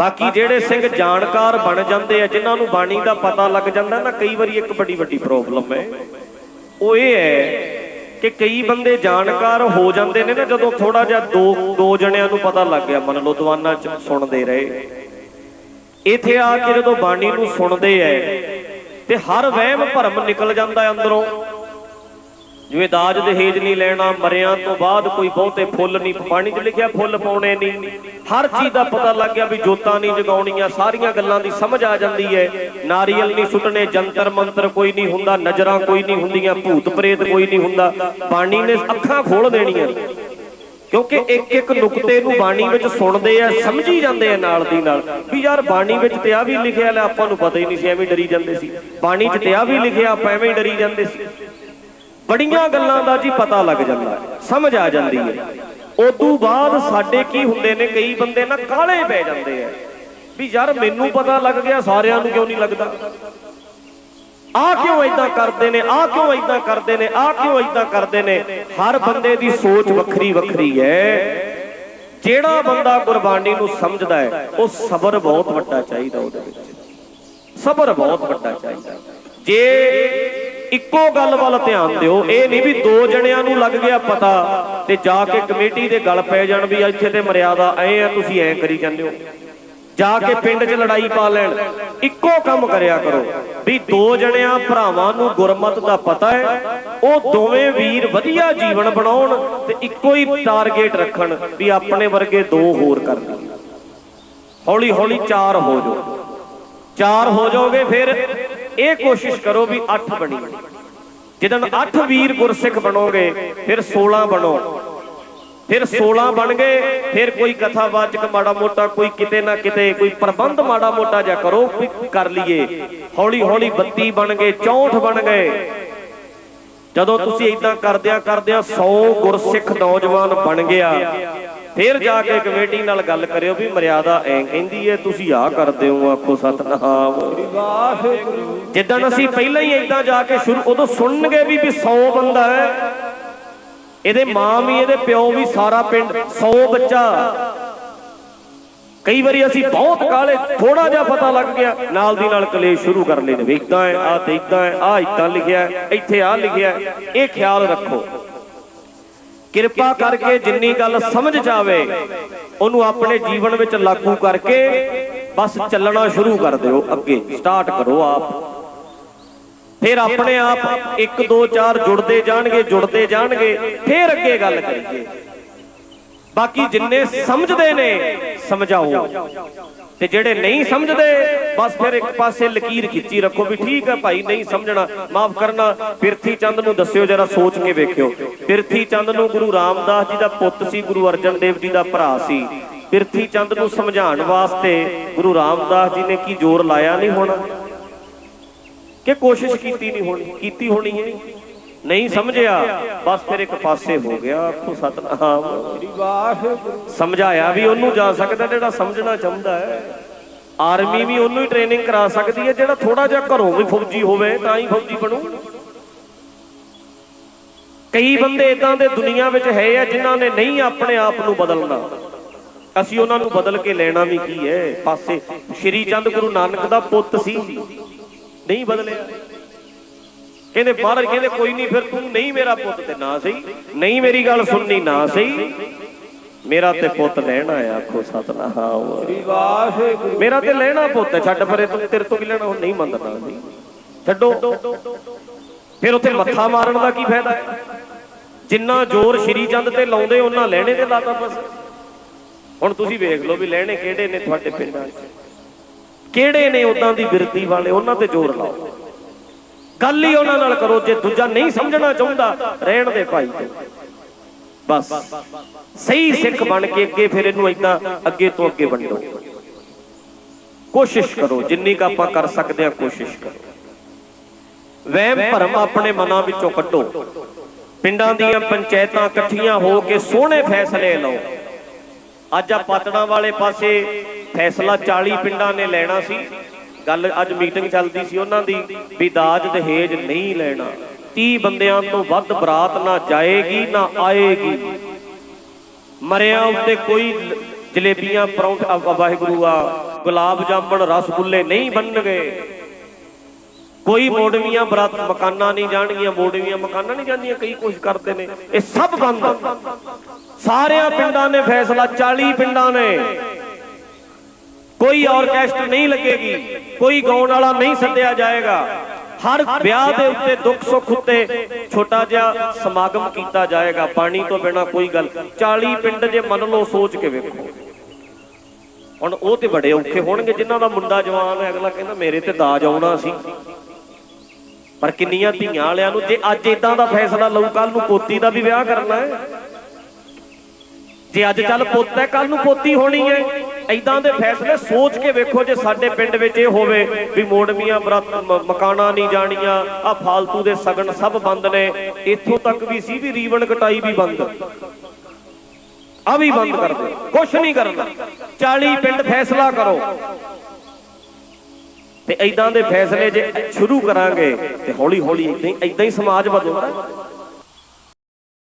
ਬਾਕੀ ਜਿਹੜੇ ਸਿੰਘ ਜਾਣਕਾਰ ਬਣ ਜਾਂਦੇ ਆ ਜਿਨ੍ਹਾਂ ਨੂੰ ਬਾਣੀ ਦਾ ਪਤਾ ਲੱਗ ਜਾਂਦਾ ਨਾ ਕਈ ਵਾਰੀ ਇੱਕ ਬੜੀ ਵੱਡੀ ਪ੍ਰੋਬਲਮ ਹੈ। ਉਹ ਇਹ ਹੈ ਕਿ ਕਈ ਬੰਦੇ ਜਾਣਕਾਰ ਹੋ ਜਾਂਦੇ ਨੇ ਨਾ ਜਦੋਂ ਥੋੜਾ ਜਿਹਾ ਦੋ ਦੋ ਜਣਿਆਂ ਨੂੰ ਪਤਾ ਲੱਗ ਗਿਆ ਮੰਨ ਲਓ ਦੀਵਾਨਾਂ ਚ ਸੁਣਦੇ ਰਹੇ। ਇੱਥੇ ਆ ਕੇ ਜਦੋਂ ਬਾਣੀ ਨੂੰ ਸੁਣਦੇ ਐ ਤੇ ਹਰ ਵਹਿਮ ਭਰਮ ਨਿਕਲ ਜਾਂਦਾ ਅੰਦਰੋਂ। ਜਿਵੇਂ ਦਾਜ ਦਹੇਜ ਨਹੀਂ ਲੈਣਾ, ਮਰਿਆਂ ਤੋਂ ਬਾਅਦ ਕੋਈ ਬਹੁਤੇ ਫੁੱਲ ਨਹੀਂ, ਪਾਣੀ 'ਚ ਲਿਖਿਆ ਫੁੱਲ ਪਾਉਣੇ ਨਹੀਂ। ਹਰ ਚੀਜ਼ ਦਾ ਪਤਾ ਲੱਗ ਗਿਆ ਵੀ ਜੋਤਾਂ ਨਹੀਂ ਜਗਾਉਣੀਆਂ, ਸਾਰੀਆਂ ਗੱਲਾਂ ਦੀ ਸਮਝ ਆ ਜਾਂਦੀ ਹੈ। ਨਾਰੀਅਲ ਨਹੀਂ ਸੁੱਟਣੇ, ਜੰਤਰ ਮੰਤਰ ਕੋਈ ਨਹੀਂ ਹੁੰਦਾ, ਨਜ਼ਰਾਂ ਕੋਈ ਨਹੀਂ ਹੁੰਦੀਆਂ, ਭੂਤ ਪ੍ਰੇਤ ਕੋਈ ਨਹੀਂ ਹੁੰਦਾ। ਬਾਣੀ ਨੇ ਅੱਖਾਂ ਖੋਲ ਦੇਣੀਆਂ। ਕਿਉਂਕਿ ਇੱਕ ਇੱਕ ਨੁਕਤੇ ਨੂੰ ਬਾਣੀ ਵਿੱਚ ਸੁਣਦੇ ਆ, ਸਮਝੀ ਜਾਂਦੇ ਆ ਨਾਲ ਦੀ ਨਾਲ। ਵੀ ਯਾਰ ਬਾਣੀ ਵਿੱਚ ਤੇ ਆ ਵੀ ਲਿਖਿਆ ਲੈ, ਆਪਾਂ ਨੂੰ ਪਤਾ ਹੀ ਨਹੀਂ ਸੀ, ਐਵੇਂ ਡਰੀ ਜਾਂਦੇ ਸੀ। ਬਾਣੀ 'ਚ ਤੇ ਆ ਵੀ ਲਿਖਿਆ, ਆਪਾਂ ਐਵੇਂ ਡਰੀ ਜਾਂਦੇ ਸੀ। ਬੜੀਆਂ ਗੱਲਾਂ ਦਾ ਜੀ ਪਤਾ ਲੱਗ ਜਾਂਦਾ। ਸਮਝ ਆ ਜਾਂਦੀ ਹੈ। ਉਦੋਂ ਬਾਅਦ ਸਾਡੇ ਕੀ ਹੁੰਦੇ ਨੇ ਕਈ ਬੰਦੇ ਨਾ ਕਾਲੇ ਪੈ ਜਾਂਦੇ ਆ। ਵੀ ਯਾਰ ਮੈਨੂੰ ਪਤਾ ਲੱਗ ਗਿਆ ਸਾਰਿਆਂ ਨੂੰ ਕਿਉਂ ਨਹੀਂ ਲੱਗਦਾ? ਆ ਕਿਉਂ ਇਦਾਂ ਕਰਦੇ ਨੇ? ਆ ਕਿਉਂ ਇਦਾਂ ਕਰਦੇ ਨੇ? ਆ ਕਿਉਂ ਇਦਾਂ ਕਰਦੇ ਨੇ? ਹਰ ਬੰਦੇ ਦੀ ਸੋਚ ਵੱਖਰੀ ਵੱਖਰੀ ਹੈ। ਜਿਹੜਾ ਬੰਦਾ ਗੁਰਬਾਣੀ ਨੂੰ ਸਮਝਦਾ ਹੈ ਉਹ ਸਬਰ ਬਹੁਤ ਵੱਡਾ ਚਾਹੀਦਾ ਉਹਦੇ ਵਿੱਚ। ਸਬਰ ਬਹੁਤ ਵੱਡਾ ਚਾਹੀਦਾ। ਜੇ ਇੱਕੋ ਗੱਲ ਵੱਲ ਧਿਆਨ ਦਿਓ। ਇਹ ਨਹੀਂ ਵੀ ਦੋ ਜਣਿਆਂ ਨੂੰ ਲੱਗ ਗਿਆ ਪਤਾ ਤੇ ਜਾ ਕੇ ਕਮੇਟੀ ਦੇ ਗੱਲ ਪੈ ਜਾਣ ਵੀ ਇੱਥੇ ਤੇ ਮਰਿਆਦਾ, ਐ ਆ, ਤੁਸੀਂ ਐ ਕਰੀ ਜਾਂਦੇ ਹੋ। ਜਾ ਕੇ ਪਿੰਡ 'ਚ ਲੜਾਈ ਪਾ ਲੈਣ। ਇੱਕੋ ਕੰਮ ਕਰਿਆ ਕਰੋ ਵੀ ਦੋ ਜਣਿਆਂ ਭਰਾਵਾਂ ਨੂੰ ਗੁਰਮਤ ਦਾ ਪਤਾ ਹੈ, ਉਹ ਦੋਵੇਂ ਵੀਰ ਵਧੀਆ ਜੀਵਨ ਬਣਾਉਣ ਤੇ ਇੱਕੋ ਹੀ ਟਾਰਗੇਟ ਰੱਖਣ ਵੀ ਆਪਣੇ ਵਰਗੇ ਦੋ ਹੋਰ ਕਰ ਹੌਲੀ ਹੌਲੀ ਚਾਰ ਹੋ ਜਾਓ। ਚਾਰ ਹੋ ਜਾਓਗੇ ਫਿਰ ਇਹ ਕੋਸ਼ਿਸ਼ ਕਰੋ ਵੀ 8 ਬਣੀ। ਜਦੋਂ 8 ਵੀਰ ਗੁਰਸਿੱਖ ਬਣੋਗੇ, ਫਿਰ 16 ਬਣੋ। ਫਿਰ 16 ਬਣ ਗਏ, ਫਿਰ ਕੋਈ ਕਥਾਵਾਚਕ ਮਾੜਾ ਮੋਟਾ ਕੋਈ ਕਿਤੇ ਨਾ ਕਿਤੇ, ਕੋਈ ਪ੍ਰਬੰਧ ਮਾੜਾ ਮੋਟਾ ਜਿਹਾ ਕਰੋ ਕਰ ਲਈਏ। ਹੌਲੀ ਹੌਲੀ 32 ਬਣ ਗਏ 64 ਬਣ ਗਏ। ਜਦੋਂ ਤੁਸੀਂ ਇਦਾਂ ਕਰਦਿਆਂ ਕਰਦਿਆਂ 100 ਗੁਰਸਿੱਖ ਨੌਜਵਾਨ ਬਣ ਗਿਆ ਫਿਰ ਜਾ ਕੇ ਕਮੇਟੀ ਨਾਲ ਗੱਲ ਕਰਿਓ ਵੀ ਮਰਿਆਦਾ ਐਂ ਕਹਿੰਦੀ ਏ, ਤੁਸੀਂ ਆਹ ਕਰਦੇ ਹੋ ਆਖੋ ਸਤਨਾਮ। ਜਿੱਦਾਂ ਅਸੀਂ ਪਹਿਲਾਂ ਹੀ ਇਦਾਂ ਜਾ ਕੇ ਸ਼ੁਰੂ ਉਦੋਂ ਸੁਣਨਗੇ ਵੀ ਵੀ 100 ਬੰਦਾ ਹੈ। ਇਹਦੇ ਮਾਂ ਵੀ, ਇਹਦੇ ਪਿਓ ਵੀ, ਸਾਰਾ ਪਿੰਡ 100 ਬੱਚਾ। ਕਈ ਵਾਰੀ ਅਸੀਂ ਬਹੁਤ ਕਾਲੇ ਥੋੜਾ ਜਿਹਾ ਪਤਾ ਲੱਗ ਗਿਆ, ਨਾਲ ਦੀ ਨਾਲ ਕਲੇਸ਼ ਸ਼ੁਰੂ ਕਰ ਲੈਨੇ ਵੀ ਇਦਾਂ ਹੈ ਆ ਤੇ ਇਦਾਂ ਹੈ ਆ ਇਦਾਂ ਲਿਖਿਆ ਇੱਥੇ ਆ ਲਿਖਿਆ ਇਹ ਖਿਆਲ ਰੱਖੋ। ਕਿਰਪਾ ਕਰਕੇ ਜਿੰਨੀ ਗੱਲ ਸਮਝ ਜਾਵੇ ਉਹਨੂੰ ਆਪਣੇ ਜੀਵਨ ਵਿੱਚ ਲਾਗੂ ਕਰਕੇ ਬਸ ਚੱਲਣਾ ਸ਼ੁਰੂ ਕਰ ਦਿਓ ਅੱਗੇ ਸਟਾਰਟ ਕਰੋ ਆਪ। ਫਿਰ ਆਪਣੇ ਆਪ 1 2 4 ਜੁੜਦੇ ਜਾਣਗੇ ਜੁੜਦੇ ਜਾਣਗੇ ਫਿਰ ਅੱਗੇ ਗੱਲ ਕਰੀਏ। ਬਾਕੀ ਜਿੰਨੇ ਸਮਝਦੇ ਨੇ, ਸਮਝਾਓ। ਤੇ ਜਿਹੜੇ ਨਹੀਂ ਸਮਝਦੇ, ਬਸ ਫਿਰ ਇੱਕ ਪਾਸੇ ਲਕੀਰ ਖਿੱਚੀ ਰੱਖੋ ਵੀ ਠੀਕ ਹੈ ਭਾਈ, ਨਹੀਂ ਸਮਝਣਾ, ਮਾਫ ਕਰਨਾ। ਪਿਰਥੀ ਚੰਦ ਨੂੰ ਦੱਸਿਓ, ਜਰਾ ਸੋਚ ਕੇ ਵੇਖਿਓ। ਪਿਰਥੀ ਚੰਦ ਨੂੰ ਗੁਰੂ ਰਾਮਦਾਸ ਜੀ ਦਾ ਪੁੱਤ ਸੀ, ਗੁਰੂ ਅਰਜਨ ਦੇਵ ਜੀ ਦਾ ਭਰਾ ਸੀ। ਪਿਰਥੀ ਚੰਦ ਨੂੰ ਸਮਝਾਉਣ ਵਾਸਤੇ ਗੁਰੂ ਰਾਮਦਾਸ ਜੀ ਨੇ ਕੀ ਜ਼ੋਰ ਲਾਇਆ ਨਹੀਂ ਹੋਣਾ? ਕਿ ਕੋਸ਼ਿਸ਼ ਕੀਤੀ ਨਹੀਂ ਹੋਣੀ, ਕੀਤੀ ਹੋਣੀ ਹੈ? ਨਹੀਂ ਸਮਝਿਆ, ਬਸ ਫਿਰ ਇੱਕ ਪਾਸੇ ਹੋ ਗਿਆ, ਆਖੋ ਸਤਨਾਮ। ਸਮਝਾਇਆ ਵੀ ਉਹਨੂੰ ਜਾ ਸਕਦਾ ਜਿਹੜਾ ਸਮਝਣਾ ਚਾਹੁੰਦਾ ਹੈ। ਆਰਮੀ ਵੀ ਉਹਨੂੰ ਹੀ ਟ੍ਰੇਨਿੰਗ ਕਰਾ ਸਕਦੀ ਹੈ, ਜਿਹੜਾ ਥੋੜਾ ਜਿਹਾ ਘਰੋਂ ਵੀ ਫੌਜੀ ਹੋਵੇ, ਤਾਂ ਹੀ ਫੌਜੀ ਬਣੂ। ਕਈ ਬੰਦੇ ਇਦਾਂ ਦੇ ਦੁਨੀਆ ਵਿੱਚ ਹੈ ਆ ਜਿਨ੍ਹਾਂ ਨੇ ਨਹੀਂ ਆਪਣੇ ਆਪ ਨੂੰ ਬਦਲਣਾ। ਅਸੀਂ ਉਹਨਾਂ ਨੂੰ ਬਦਲ ਕੇ ਲੈਣਾ ਵੀ ਕੀ ਹੈ? ਪਾਸੇ ਸ਼੍ਰੀ ਚੰਦ ਗੁਰੂ ਨਾਨਕ ਦਾ ਪੁੱਤ ਸੀ। ਨਹੀਂ ਬਦਲਿਆ। ਕਹਿੰਦੇ, ਮਹਾਰਾਜ ਕਹਿੰਦੇ, ਕੋਈ ਨਹੀਂ ਫਿਰ ਤੂੰ ਨਹੀਂ ਮੇਰਾ ਪੁੱਤ ਤੇ ਨਾ ਸਹੀ, ਨਹੀਂ ਮੇਰੀ ਗੱਲ ਸੁਣਨੀ ਨਾ ਸਹੀ। ਮੇਰਾ ਤੇ ਪੁੱਤ ਲੈਣਾ ਆ, ਆਖੋ ਸਤਨਾਮ। ਮੇਰਾ ਤੇ ਲੈਣਾ ਪੁੱਤ ਛੱਡ ਪਰੇ ਤੂੰ, ਤੇਰੇ ਤੋਂ ਕੀ ਲੈਣਾ ਹੁਣ ਨਹੀਂ ਮੰਨਦਾ ਸੀ ਛੱਡੋ। ਫਿਰ ਉੱਥੇ ਮੱਥਾ ਮਾਰਨ ਦਾ ਕੀ ਫਾਇਦਾ ਹੈ? ਜਿੰਨਾ ਜ਼ੋਰ ਸ਼੍ਰੀ ਚੰਦ ਤੇ ਲਾਉਂਦੇ, ਉਹਨਾਂ ਲੈਣੇ ਤੇ ਲਾਤਾ ਬਸ। ਹੁਣ ਤੁਸੀਂ ਵੇਖ ਲਓ ਵੀ ਲੈਣੇ ਕਿਹੜੇ ਨੇ ਤੁਹਾਡੇ ਪਿੰਡਾਂ 'ਚ। ਕਿਹੜੇ ਨੇ ਉਦਾਂ ਦੀ ਬਿਰਤੀ ਵਾਲੇ, ਉਹਨਾਂ ਤੇ ਜ਼ੋਰ ਲਾਓ। ਗੱਲ ਹੀ ਉਹਨਾਂ ਨਾਲ ਕਰੋ, ਜੇ ਦੂਜਾ ਨਹੀਂ ਸਮਝਣਾ ਚਾਹੁੰਦਾ, ਰਹਿਣ ਦੇ ਭਾਈ ਤੋਂ। ਬਸ, ਸਹੀ ਸਿੱਖ ਬਣ ਕੇ ਅੱਗੇ ਫਿਰ ਇਹਨੂੰ ਇਦਾਂ ਅੱਗੇ ਤੋਂ ਅੱਗੇ ਵੰਡੋ। ਕੋਸ਼ਿਸ਼ ਕਰੋ, ਜਿੰਨੀ ਕ ਆਪਾਂ ਕਰ ਸਕਦੇ ਹਾਂ, ਕੋਸ਼ਿਸ਼ ਕਰੋ। ਵਹਿਮ ਭਰਮ ਆਪਣੇ ਮਨਾਂ ਵਿੱਚੋਂ ਕੱਢੋ। ਪਿੰਡਾਂ ਦੀਆਂ ਪੰਚਾਇਤਾਂ ਇਕੱਠੀਆਂ ਹੋ ਕੇ ਸੋਹਣੇ ਫੈਸਲੇ ਲਓ। ਅੱਜ ਆ ਪਾਤੜਾਂ ਵਾਲੇ ਪਾਸੇ ਫੈਸਲਾ 40 ਪਿੰਡਾਂ ਨੇ ਲੈਣਾ ਸੀ। ਗੱਲ ਅੱਜ ਮੀਟਿੰਗ ਚੱਲਦੀ ਸੀ ਉਹਨਾਂ ਦੀ ਵੀ ਦਾਜ ਦਹੇਜ ਨਹੀਂ ਲੈਣਾ। 30 ਬੰਦਿਆਂ ਤੋਂ ਵੱਧ ਬਰਾਤ ਨਾ ਜਾਏਗੀ, ਨਾ ਆਏਗੀ। ਮਰਿਆ ਉੱਤੇ ਕੋਈ ਜਲੇਬੀਆਂ, ਪਰੌਂਠ ਵਾਹਿਗੁਰੂ ਆ, ਗੁਲਾਬ ਜਾਮਣ, ਰਸਗੁੱਲੇ ਨਹੀਂ ਬਣਨਗੇ ਕੋਈ ਮੋੜਵੀਆਂ ਬਰਾਤ ਮਕਾਨਾਂ ਨਹੀਂ ਜਾਣਗੀਆਂ, ਮੋੜਵੀਆਂ ਮਕਾਨਾਂ ਨਹੀਂ ਜਾਂਦੀਆਂ, ਕਈ ਕੁਛ ਕਰਦੇ ਨੇ। ਇਹ ਸਭ ਬੰਦ ਸਾਰਿਆਂ ਪਿੰਡਾਂ ਨੇ ਫੈਸਲਾ 40 ਪਿੰਡਾਂ ਨੇ। ਕੋਈ ਆਰਕੈਸਟਰ ਨਹੀਂ ਲੱਗੇਗੀ, ਕੋਈ ਗਾਉਣ ਵਾਲਾ ਨਹੀਂ ਸੱਦਿਆ ਜਾਏਗਾ। ਹਰ ਵਿਆਹ ਦੇ ਉੱਤੇ ਦੁੱਖ ਸੁੱਖ ਉੱਤੇ ਛੋਟਾ ਜਿਹਾ ਸਮਾਗਮ ਕੀਤਾ ਜਾਏਗਾ, ਪਾਣੀ ਤੋਂ ਬਿਨਾ ਕੋਈ ਗੱਲ। 40 ਪਿੰਡ ਜੇ ਮੰਨ ਲਓ, ਸੋਚ ਕੇ ਵੇਖੋ। ਹੁਣ ਉਹ ਤੇ ਬੜੇ ਔਖੇ ਹੋਣਗੇ, ਜਿਨ੍ਹਾਂ ਦਾ ਮੁੰਡਾ ਜਵਾਨ ਹੈ, ਅਗਲਾ ਕਹਿੰਦਾ ਮੇਰੇ ਤੇ ਦਾਜ ਆਉਣਾ ਸੀ। ਪਰ ਕਿੰਨੀਆਂ ਧੀਆਂ ਵਾਲਿਆਂ ਨੂੰ, ਜੇ ਅੱਜ ਇਦਾਂ ਦਾ ਫੈਸਲਾ ਲਊ ਕੱਲ ਨੂੰ ਪੋਤੀ ਦਾ ਵੀ ਵਿਆਹ ਕਰਨਾ ਹੈ। ਜੇ ਅੱਜ ਚੱਲ ਪੁੱਤ ਹੈ ਕੱਲ ਨੂੰ ਪੋਤੀ ਹੋਣੀ ਹੈ। ਐਦਾਂ ਦੇ ਫੈਸਲੇ ਸੋਚ ਕੇ ਵੇਖੋ ਜੇ ਸਾਡੇ ਪਿੰਡ ਵਿੱਚ ਇਹ ਹੋਵੇ ਵੀ ਮੋੜਵੀਆਂ ਮਕਾਨਾਂ ਨਹੀਂ ਜਾਣੀਆਂ ਆ ਫਾਲਤੂ ਦੇ ਸਗਨ ਸਭ ਬੰਦ ਨੇ, ਇੱਥੋਂ ਤੱਕ ਵੀ ਸੀ ਵੀ ਰੀਵਨ ਕਟਾਈ ਵੀ ਬੰਦ। ਆ ਵੀ ਬੰਦ ਕਰ ਦੇ ਕੁਛ ਨਹੀਂ ਕਰਨਾ। 40 ਪਿੰਡ ਫੈਸਲਾ ਕਰੋ। ਤੇ ਐਦਾਂ ਦੇ ਫੈਸਲੇ ਜੇ ਸ਼ੁਰੂ ਕਰਾਂਗੇ ਤੇ ਹੌਲੀ ਹੌਲੀ ਇਦਾਂ ਹੀ ਇਦਾਂ ਹੀ ਸਮਾਜ ਬਦਲਦਾ